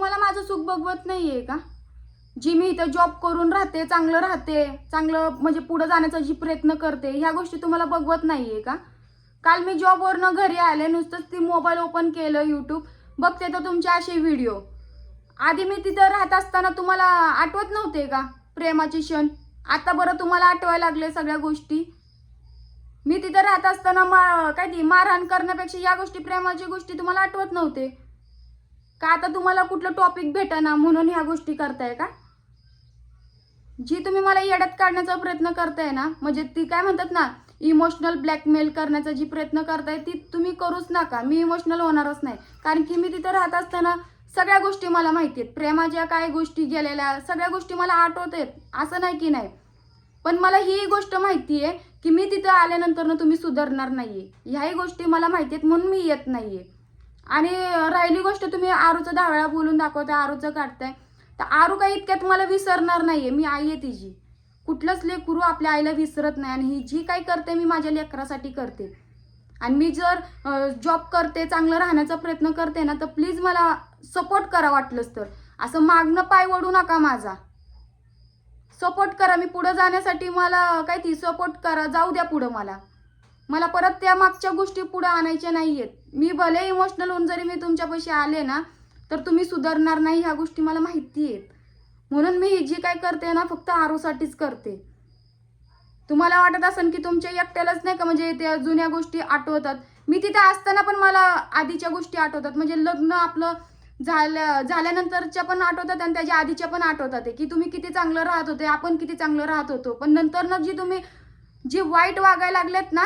तुम्हाला माझं सुख बघवत नाही आहे का? जी मी इथं जॉब करून राहते चांगलं राहते चांगलं म्हणजे पुढं जाण्याचा जी प्रयत्न करते ह्या गोष्टी तुम्हाला बघवत नाही आहे का? काल मी जॉबवरनं घरी आले नुसतंच ती मोबाईल ओपन केलं यूट्यूब बघते तर तुमचे असे व्हिडिओ आधी मी तिथं राहत असताना तुम्हाला आठवत नव्हते का? प्रेमाचे क्षण. आता बरं तुम्हाला आठवायला लागले सगळ्या गोष्टी. मी तिथं राहत असताना मा काय ती मारहाण करण्यापेक्षा या गोष्टी प्रेमाची गोष्टी तुम्हाला आठवत नव्हते. का आता तुम्हाला कुठलं टॉपिक भेटना म्हणून ह्या गोष्टी करताय का? जी तुम्ही मला येड्यात काढण्याचा प्रयत्न करताय ना म्हणजे ती काय म्हणतात ना इमोशनल ब्लॅकमेल करण्याचा जी प्रयत्न करताय ती तुम्ही करूच नका. मी इमोशनल होणारच नाही. कारण की मी तिथं राहत असताना सगळ्या गोष्टी मला माहिती आहेत. प्रेमाच्या काय गोष्टी गेलेल्या सगळ्या गोष्टी मला आठवत आहेत. असं नाही की नाही. पण मला ही गोष्ट माहिती आहे की मी तिथं आल्यानंतर ना तुम्ही सुधारणार नाहीये. ह्याही गोष्टी मला माहिती आहेत म्हणून मी येत नाहीये. आणि राहिली गोष्ट तुम्ही आरूचं दहा वेळा बोलून दाखवताय आरूचं काढताय. तर आरू काही इतक्यात मला विसरणार नाहीये. मी आई आहे तिची. कुठलंच लेकरू आपल्या आईला विसरत नाही. आणि ही जी काही करते मी माझ्या लेकरासाठी करते. आणि मी जर जॉब करते चांगलं राहण्याचा प्रयत्न करते ना तर प्लीज मला सपोर्ट करा वाटलंच तर. असं मागणं पाय वडू नका माझा. सपोर्ट करा. मी पुढं जाण्यासाठी मला काय ती सपोर्ट करा. जाऊ द्या पुढं मला. मला परत त्या मागच्या गोष्टी पुढे आणायच्या नाही आहेत मी भले इमोशनल होऊन जरी मी तुमच्यापाशी आले ना तर तुम्ही सुधारणार नाही ह्या गोष्टी मला माहिती आहेत. म्हणून मी जी काय करते ना फक्त आरोसाठीच करते. तुम्हाला वाटत असेल की तुमच्या एकट्यालाच नाही का म्हणजे त्या जुन्या गोष्टी आठवतात? मी तिथे असताना पण मला आधीच्या गोष्टी आठवतात. म्हणजे लग्न आपलं झाल्या झाल्यानंतरच्या पण आठवतात आणि त्याच्या आधीच्या पण आठवतात की तुम्ही किती चांगलं राहत होते आपण किती चांगलं राहत होतो. पण नंतर ना जी तुम्ही जी वाईट वागायला लागलेत ना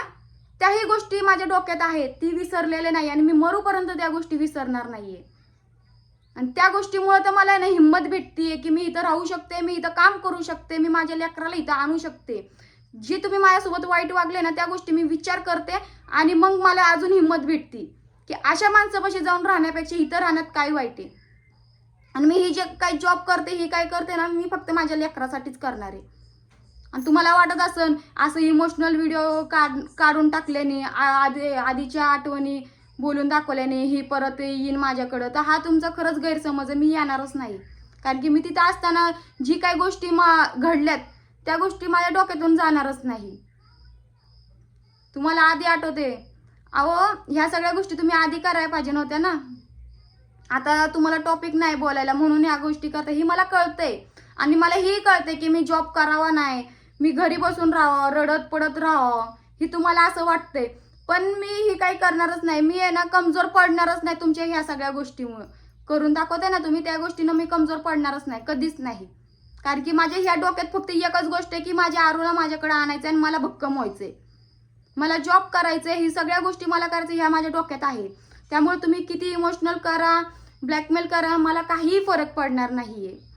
त्याही गोष्टी माझ्या डोक्यात आहेत. ती विसरलेले नाही आणि मी मरूपर्यंत त्या गोष्टी विसरणार नाहीये. आणि त्या गोष्टीमुळे तर मला ना हिंमत भेटतीये की मी इथं राहू शकते मी इथं काम करू शकते मी माझ्या लेकराला इथं आणू शकते. जी तुम्ही माझ्यासोबत वाईट वागले ना त्या गोष्टी मी विचार करते आणि मग मला अजून हिंमत भेटती की अशा माणसापाशी जाऊन राहण्यापेक्षा इथं राहण्यात काय वाईट आहे? आणि मी ही जे काही जॉब करते ही काय करते ना मी फक्त माझ्या लेकरासाठीच करणार. आहे आणि तुम्हाला वाटत असन असं इमोशनल व्हिडिओ काढ काढून टाकल्याने आ- आधी आधीच्या आठवणी बोलून दाखवल्याने ही परत येईन माझ्याकडं. तर हा तुमचा खरंच गैरसमज मी येणारच नाही. कारण की मी तिथं असताना जी काही गोष्टी मा घडल्यात त्या गोष्टी माझ्या डोक्यातून जाणारच नाही. तुम्हाला आधी आठवते अहो ह्या सगळ्या गोष्टी तुम्ही आधी करायला पाहिजे नव्हत्या ना? आता तुम्हाला टॉपिक नाही बोलायला म्हणून ह्या गोष्टी करता ही मला कळतंय. आणि मला ही कळतंय की मी जॉब करावा नाही मी घरी बसून राहावं रडत पडत राहावं ही तुम्हाला असं वाटतंय. पण मी ही काही करणारच नाही. मी आहे ना कमजोर पडणारच नाही तुमच्या ह्या सगळ्या गोष्टीमुळं. करून दाखवते ना तुम्ही त्या गोष्टीनं मी कमजोर पडणारच नाही कधीच नाही. कारण की माझ्या ह्या डोक्यात फक्त एकच गोष्ट आहे की माझ्या आरूला माझ्याकडे आणायचं आणि मला भक्कम व्हायचंय. मला जॉब करायचंय ही सगळ्या गोष्टी मला करायचं ह्या माझ्या डोक्यात आहे. त्यामुळे तुम्ही किती इमोशनल करा ब्लॅकमेल करा मला काहीही फरक पडणार नाहीये.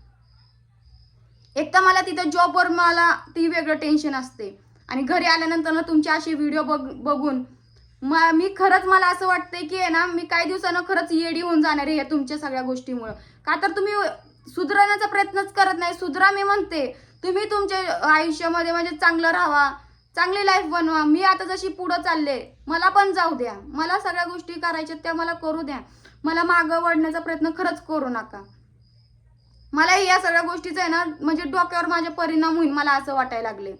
एक तर मला तिथं जॉबवर मला ती वेगळं टेन्शन असते. आणि घरी आल्यानंतर ना तुमचे असे व्हिडिओ बघ बघून म- मी खरंच मला असं वाटतंय की आहे ना मी काही दिवसानं खरंच येडी होऊन जाणार आहे या तुमच्या सगळ्या गोष्टीमुळं. का तर तुम्ही सुधारण्याचा प्रयत्नच करत नाही. सुधरा मी म्हणते तुम्ही तुमच्या आयुष्यामध्ये म्हणजे चांगलं राहावा चांगली लाईफ बनवा. मी आता जशी पुढं चालले मला पण जाऊ द्या. मला सगळ्या गोष्टी करायच्या त्या मला करू द्या. मला मागं वळण्याचा प्रयत्न खरंच करू नका. या सगळ्या गोष्टीचा आहे ना म्हणजे डोक्यावर माझे परिणाम होईल मला असं वाटायला लागले.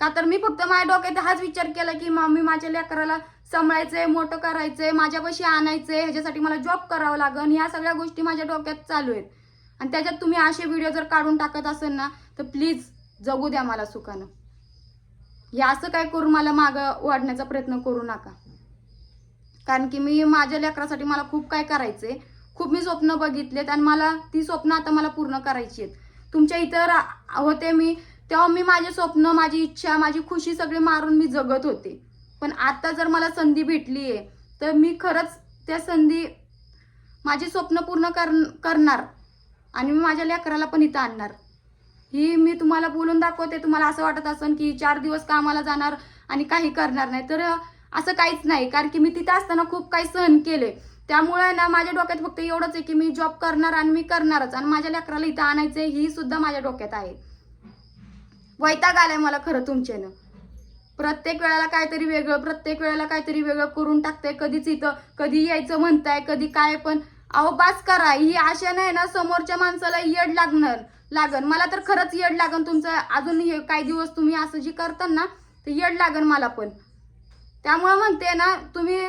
का तर मी फक्त माझ्या डोक्यात हाच विचार केला की मी माझ्या लेकराला सांभाळायचंय मोठं करायचंय माझ्यापाशी आणायचंय ह्याच्यासाठी मला जॉब करावं लागन ह्या सगळ्या गोष्टी माझ्या डोक्यात चालू आहेत. आणि त्याच्यात तुम्ही असे व्हिडिओ जर काढून टाकत असेल ना तर प्लीज जगू द्या मला सुखानं. हे असं काय करून मला मागं वाढण्याचा प्रयत्न करू नका. कारण की मी माझ्या लेकरासाठी मला खूप काय करायचंय खूप मी स्वप्न बघितलेत आणि मला ती स्वप्न आता मला पूर्ण करायची आहेत. तुमच्या इथं होते मी तेव्हा मी माझे स्वप्न माझी इच्छा माझी खुशी सगळी मारून मी जगत होते. पण आता जर मला संधी भेटली आहे तर मी खरंच त्या संधी माझी स्वप्न पूर्ण कर करणार आणि मी माझ्या लेकराला पण इथं आणणार. ही मी तुम्हाला बोलून दाखवते तुम्हाला असं वाटत असेल की चार दिवस कामाला जाणार आणि काही करणार नाही. तर असं काहीच नाही कारण की मी तिथं असताना खूप काही सहन केले त्यामुळे ना माझ्या डोक्यात फक्त एवढंच आहे की मी जॉब करणार आणि मी करणारच. आणि माझ्या लेकराला इथं आणायचंय ही सुद्धा माझ्या डोक्यात आहे. वैताग आलाय मला खरं तुमच्यानं. प्रत्येक वेळेला काहीतरी वेगळं प्रत्येक वेळेला काहीतरी वेगळं करून टाकतंय. कधीच इथं कधी यायचं म्हणताय कधी काय पण अहो बास करा. ही आशा नाही ना समोरच्या माणसाला येड लागणार लागन. मला तर खरंच येड लागन तुमचं. अजून हे काही दिवस तुम्ही असं जी करता ना ते येड लागन मला पण. त्यामुळं म्हणते ना तुम्ही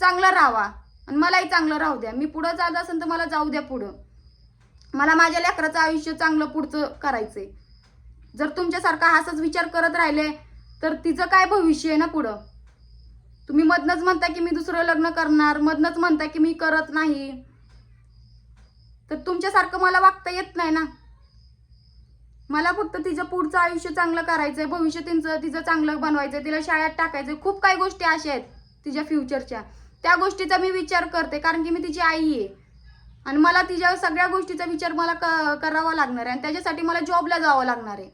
चांगलं राहा. आणि मलाही चांगलं राहू द्या. मी पुढं जात असेल तर मला जाऊ द्या पुढं. मला माझ्या लेकराचं आयुष्य चांगलं पुढचं करायचंय. जर तुमच्यासारखा हाच विचार करत राहिले तर तिचं काय भविष्य आहे ना पुढं? तुम्ही मधनच म्हणता की मी दुसरं लग्न करणार मधनच म्हणता की मी करत नाही. तर तुमच्यासारखं मला वागता येत नाही ना? मला फक्त तिचं पुढचं आयुष्य चांगलं करायचंय भविष्य तिचं तिचं चांगलं बनवायचंय तिला शाळेत टाकायचंय. खूप काही गोष्टी अशा आहेत तिच्या फ्युचरच्या त्या गोष्टीचा मी विचार करते कारण की मी तिची आई आहे. आणि मला तिच्या सगळ्या गोष्टीचा विचार मला क करावा लागणार आहे आणि त्याच्यासाठी मला जॉबला जावं लागणार आहे.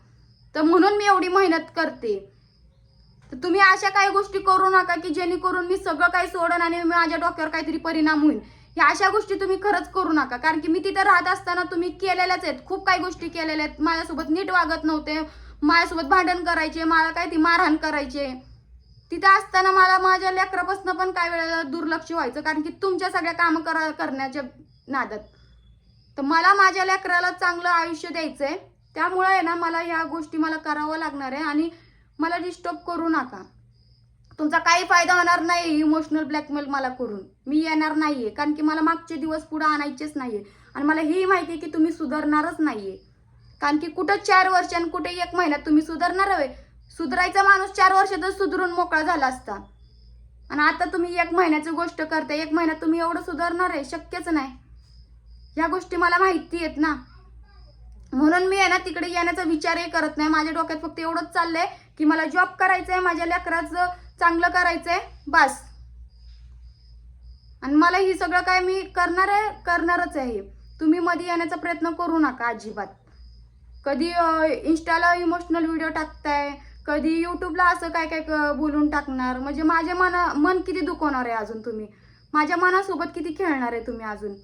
तर म्हणून मी एवढी मेहनत करते. तर तुम्ही अशा काही गोष्टी करू नका की जेणेकरून मी सगळं काही सोडन आणि माझ्या डोक्यावर काहीतरी परिणाम होईल. ह्या अशा गोष्टी तुम्ही खरंच करू नका कारण की मी तिथं राहत असताना तुम्ही केलेल्याच आहेत. खूप काही गोष्टी केलेल्या आहेत. माझ्यासोबत नीट वागत नव्हते. माझ्यासोबत भांडण करायचे मला काय ती मारहाण करायचे. तिथे असताना मला माझ्या लेकरापासून पण काही वेळेला दुर्लक्ष व्हायचं कारण की तुमच्या सगळ्या कामं करा करण्याच्या नादात. तर मला माझ्या लेकराला चांगलं आयुष्य द्यायचंय. त्यामुळे आहे ना मला ह्या गोष्टी मला करावं लागणार आहे आणि मला डिस्टर्ब करू नका. तुमचा काही फायदा होणार नाही इमोशनल ब्लॅकमेल मला करून. मी येणार नाहीये कारण की मला मागचे दिवस पुढे आणायचेच नाहीये. आणि मला ही माहिती आहे की तुम्ही सुधारणारच नाहीये. कारण की कुठं चार वर्ष आणि कुठे एक महिन्यात तुम्ही सुधारणार हवे सुधरायचा माणूस चार वर्षातच सुधरून मोकळा झाला असता. आणि आता तुम्ही एक महिन्याची गोष्ट करताय एक महिन्यात तुम्ही एवढं सुधारणार आहे शक्यच नाही. ह्या गोष्टी मला माहिती आहेत ना. म्हणून मी आहे ना तिकडे येण्याचा विचारही करत नाही. माझ्या डोक्यात फक्त एवढंच चाललंय की मला जॉब करायचंय माझ्या लेकराचं चांगलं करायचंय बस. आणि मला ही सगळं काय मी करणार आहे करणारच आहे. तुम्ही मध्ये येण्याचा प्रयत्न करू नका अजिबात. कधी इन्स्टाला इमोशनल व्हिडिओ टाकताय कधी युट्यूबला असं काय काय बोलून टाकणार? म्हणजे माझ्या मना मन किती दुखवणार आहे अजून तुम्ही? माझ्या मनासोबत किती खेळणार आहे तुम्ही अजून?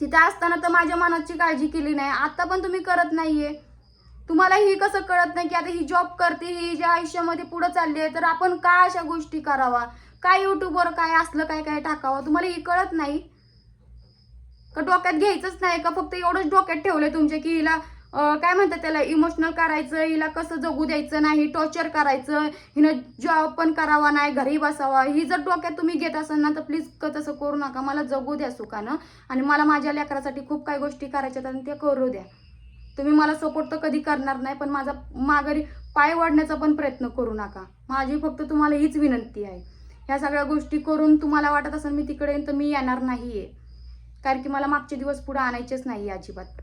तिथे असताना तर माझ्या मनाची काळजी केली नाही. आता पण तुम्ही करत नाहीये. तुम्हाला ही कसं कळत नाही की आता ही जॉब करते ही ज्या आयुष्यामध्ये पुढे चालली आहे तर आपण का अशा गोष्टी करावा? काय युट्यूबवर काय असलं काय काय टाकावं? तुम्हाला ही कळत नाही? का डोक्यात घ्यायचंच नाही? का फक्त एवढंच डोक्यात ठेवलंय तुमच्या की हिला काय म्हणतात त्याला इमोशनल करायचं हिला कसं जगू द्यायचं नाही टॉर्चर करायचं हिनं जॉब पण करावा नाही घरी बसावा ही जर डोक्यात तुम्ही घेत असाल ना तर प्लीज तसं करू नका. मला जगू द्या सुखानं आणि मला माझ्या लेकरासाठी खूप काही गोष्टी करायच्यात आणि ते करू द्या. तुम्ही मला सपोर्ट तर कधी करणार नाही पण माझा माघारी पाय वाढण्याचा पण प्रयत्न करू नका. माझी फक्त तुम्हाला हीच विनंती आहे. ह्या सगळ्या गोष्टी करून तुम्हाला वाटत असेल मी तिकडे येईन तर मी येणार नाही आहे कारण की मला मागचे दिवस पुढे आणायचेच नाही अजिबात.